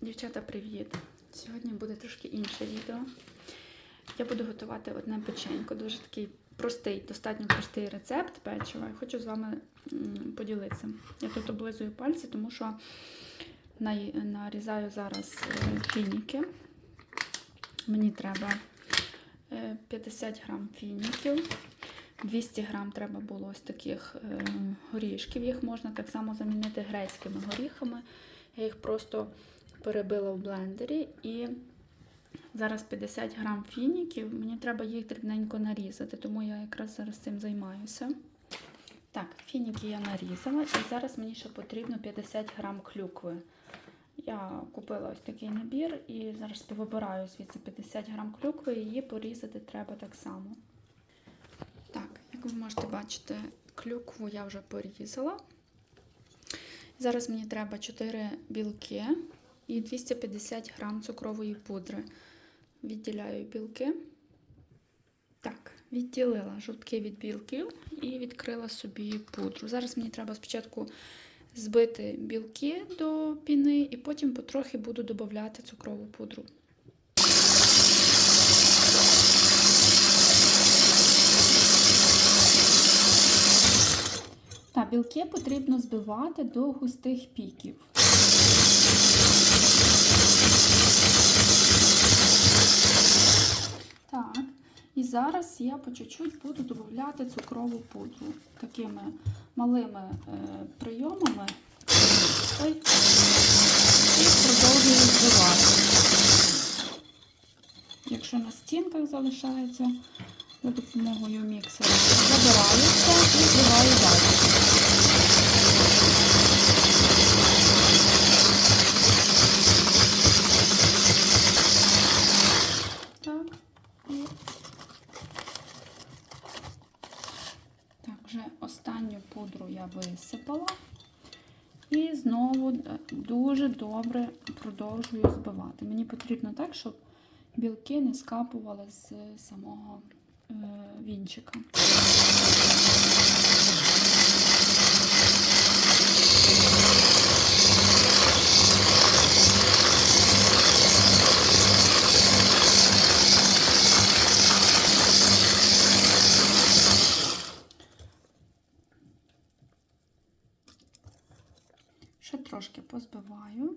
Дівчата, привіт! Сьогодні буде трошки інше відео. Я буду готувати одне печенько, дуже такий простий, достатньо простий рецепт печива. І хочу з вами поділитися. Я тут облизую пальці, тому що нарізаю зараз е, фініки. Мені треба е, 50 грам фініків. 200 грам треба було ось таких е, горішків. Їх можна так само замінити грецькими горіхами. Я їх просто перебила в блендері і зараз 50 грам фініків. Мені треба їх дрібненько нарізати, тому я якраз зараз цим займаюся. Так, фініки я нарізала, і зараз мені ще потрібно 50 грам клюкви. Я купила ось такий набір і зараз повибираю звідси 50 грам клюкви, і її порізати треба так само. Так, як ви можете бачити, клюкву я вже порізала. Зараз мені треба 4 білки і 250 грам цукрової пудри. Відділяю білки. Так, відділила жовтки від білків і відкрила собі пудру. Зараз мені треба спочатку збити білки до піни, і потім потрохи буду додати цукрову пудру. Білки потрібно збивати до густих піків. І зараз я по чуть-чуть буду додати цукрову пудру такими малими е, прийомами. І продовжую збивати. Якщо на стінках залишається, за допомогою міксера забираю все і збиваю далі. Так, і так, вже останню пудру я висипала. І знову е, дуже добре продовжую збивати. Мені потрібно так, щоб білки не скапували з самого е, вінчика. Ще трошки позбиваю.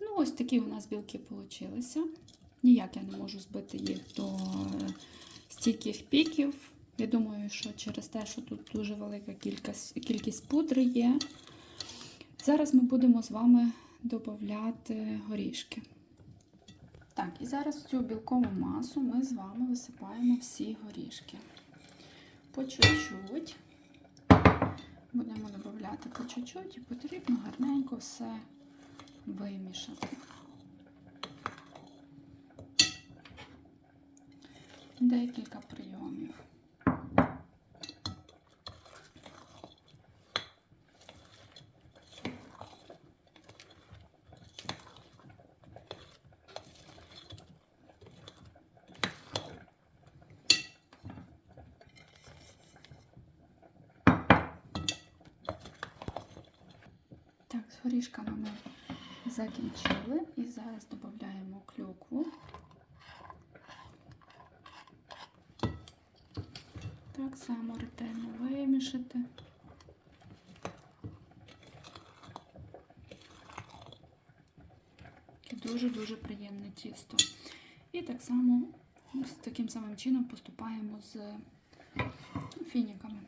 Ну, ось такі у нас білки вийшли. Ніяк я не можу збити їх до е, стійких піків. Я думаю, що через те, що тут дуже велика кількість, кількість пудри є. Зараз ми будемо з вами додати горішки. Так, і зараз в цю білкову масу ми з вами висипаємо всі горішки. По чуть-чуть. Будемо додати по чуть-чуть і потрібно гарненько все вимішати. Декілька прийомів. Так, з горішками ми закінчили і зараз додаємо клюкву. Так само ретельно вимішати. Дуже-дуже приємне тісто. І так само таким самим чином поступаємо з фініками.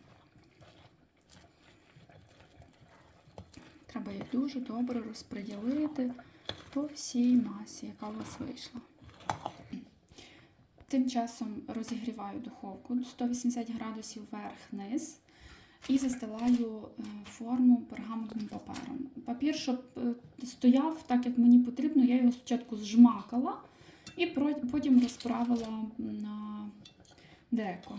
Треба їх дуже добре розподілити по всій масі, яка у вас вийшла. Тим часом розігріваю духовку до 180 градусів вверх-низ і застилаю е, форму пергаментним папером. Папір, щоб е, стояв так, як мені потрібно, я його спочатку зжмакала і потім розправила на деко.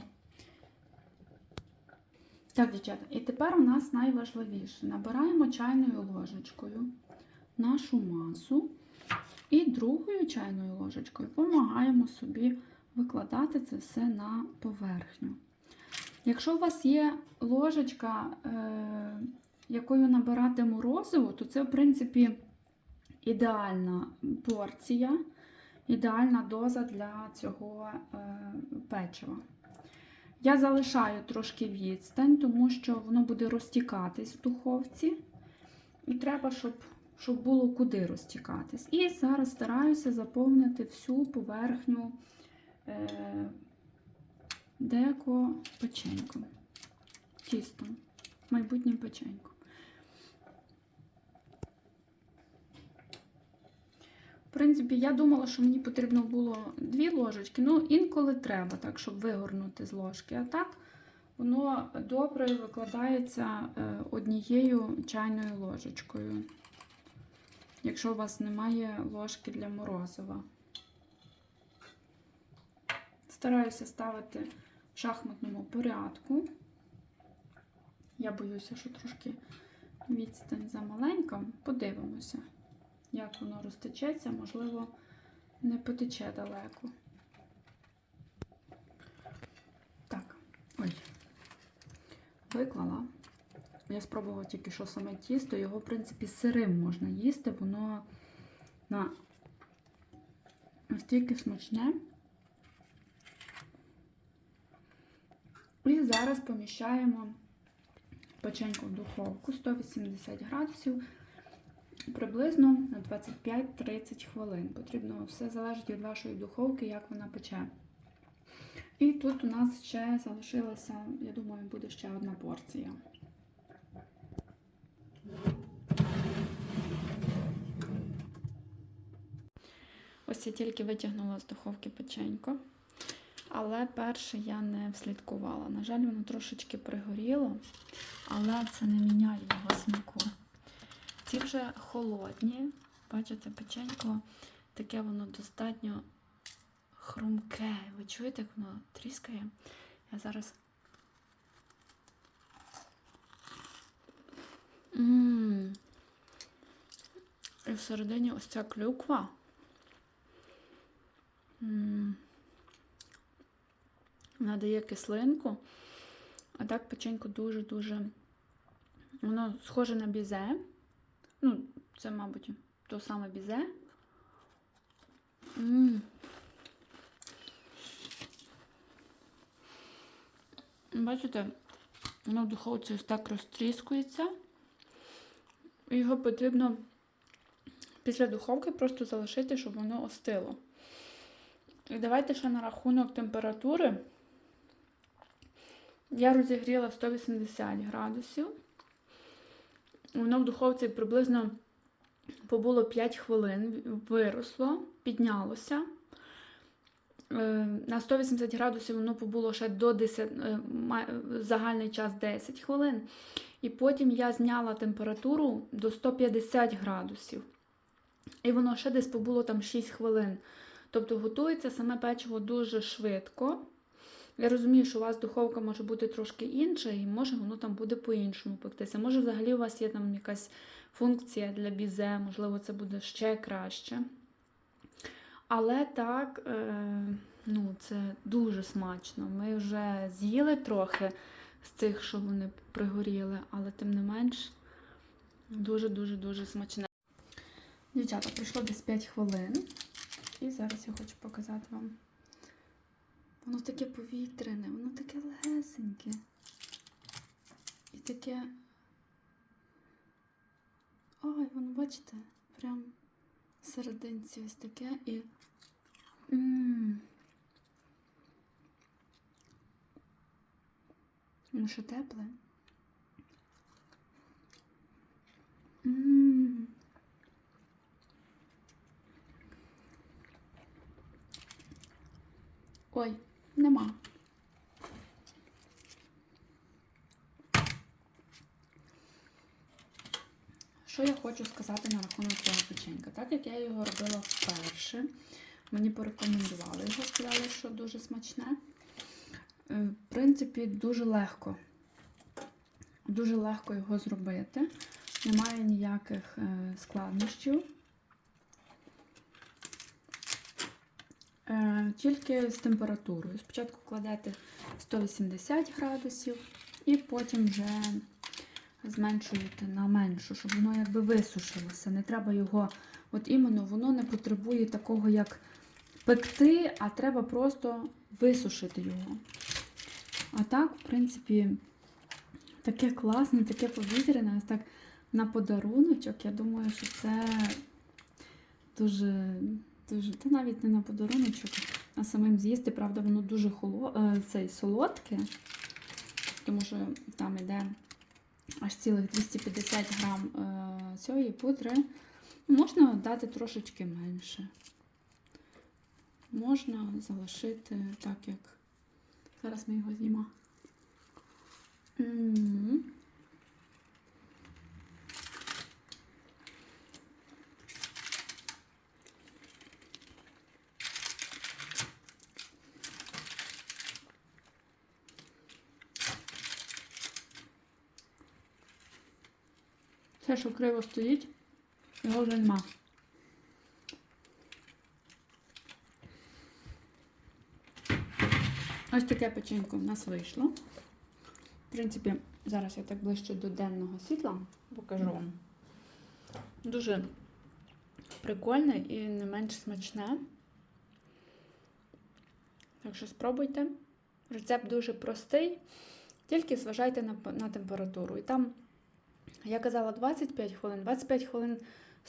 Так, дівчата, і тепер у нас найважливіше. Набираємо чайною ложечкою нашу масу і другою чайною ложечкою допомагаємо собі викладати це все на поверхню. Якщо у вас є ложечка, е, якою набирати морозиво, то це, в принципі, ідеальна порція, ідеальна доза для цього е, печива. Я залишаю трошки відстань, тому що воно буде розтікатись в духовці. І треба, щоб, щоб було куди розтікатись. І зараз стараюся заповнити всю поверхню е, деко печеньком. Тістом, майбутнім печеньком. В принципі, я думала, що мені потрібно було дві ложечки. Ну, інколи треба, так, щоб вигорнути з ложки. А так воно добре викладається е, однією чайною ложечкою. Якщо у вас немає ложки для морозива. Стараюся ставити в шахматному порядку. Я боюся, що трошки відстань замаленька. Подивимося, як воно розтечеться, можливо, не потече далеко. Так, ой, виклала. Я спробувала тільки що саме тісто, його, в принципі, сирим можна їсти, воно на настільки смачне. І зараз поміщаємо печеньку в духовку 180 градусів приблизно на 25-30 хвилин. Потрібно все залежить від вашої духовки, як вона пече. І тут у нас ще залишилася, я думаю, буде ще одна порція. Ось я тільки витягнула з духовки печенько. Але перше я не вслідкувала. На жаль, воно трошечки пригоріло, але це не міняє його смаку. Ці вже холодні. Бачите, печенько таке воно достатньо хрумке. Ви чуєте, як воно тріскає? Я зараз. Ммм. І всередині ось ця клюква. Ммм. Вона дає кислинку, а так печенько дуже-дуже. Воно схоже на бізе. Ну, це, мабуть, то саме бізе. М Бачите, воно в духовці ось так розтріскується. Його потрібно після духовки просто залишити, щоб воно остило. І давайте ще на рахунок температури. Я розігріла 180 градусів. Воно в духовці приблизно побуло 5 хвилин, виросло, піднялося. Е, На 180 градусів воно побуло ще до 10, е, загальний час 10 хвилин. І потім я зняла температуру до 150 градусів. І воно ще десь побуло там 6 хвилин. Тобто готується саме печиво дуже швидко. Я розумію, що у вас духовка може бути трошки інша, і може воно там буде по-іншому пектися. Може, взагалі у вас є там якась функція для бізе, можливо, це буде ще краще. Але так, е, ну, це дуже смачно. Ми вже з'їли трохи з цих, що вони пригоріли, але тим не менш дуже-дуже-дуже смачне. Дівчата, пройшло десь 5 хвилин. І зараз я хочу показати вам. Воно таке повітряне, воно таке легесеньке. І таке. Ой, воно, бачите, прям серединці ось таке і. Ммм. Воно ще тепле. Ммм. Ой, нема. Що я хочу сказати на рахунок цього печенька? Так як я його робила вперше, мені порекомендували його, сказали, що дуже смачне. Е, В принципі, дуже легко. Дуже легко його зробити. Немає ніяких е, складнощів. Тільки з температурою. Спочатку кладете 180 градусів і потім вже зменшуєте на меншу, щоб воно якби висушилося. Не треба його, от іменно воно не потребує такого, як пекти, а треба просто висушити його. А так, в принципі, таке класне, таке повітряне, так на подаруночок. Я думаю, що це дуже, дуже, та навіть не на подаруночок, а самим з'їсти. Правда, воно дуже холо, е, цей, солодке, тому що там іде аж цілих 250 грам е, цієї пудри. Можна дати трошечки менше. Можна залишити так, як. Зараз ми його з'їмо. Все, що криво стоїть, його вже нема. Ось таке печенько в нас вийшло. В принципі, зараз я так ближче до денного світла покажу вам. Дуже прикольне і не менш смачне. Так що спробуйте. Рецепт дуже простий, тільки зважайте на, на температуру. І там, я казала, 25 хвилин, 25 хвилин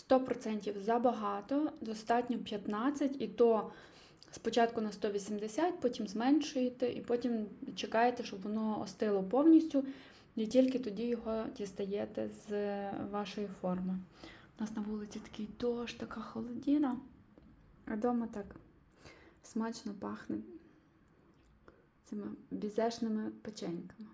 100% забагато, достатньо 15, і то спочатку на 180, потім зменшуєте, і потім чекаєте, щоб воно остило повністю, і тільки тоді його дістаєте з вашої форми. У нас на вулиці такий дощ, така холодіна, а вдома так смачно пахне цими бізешними печеньками.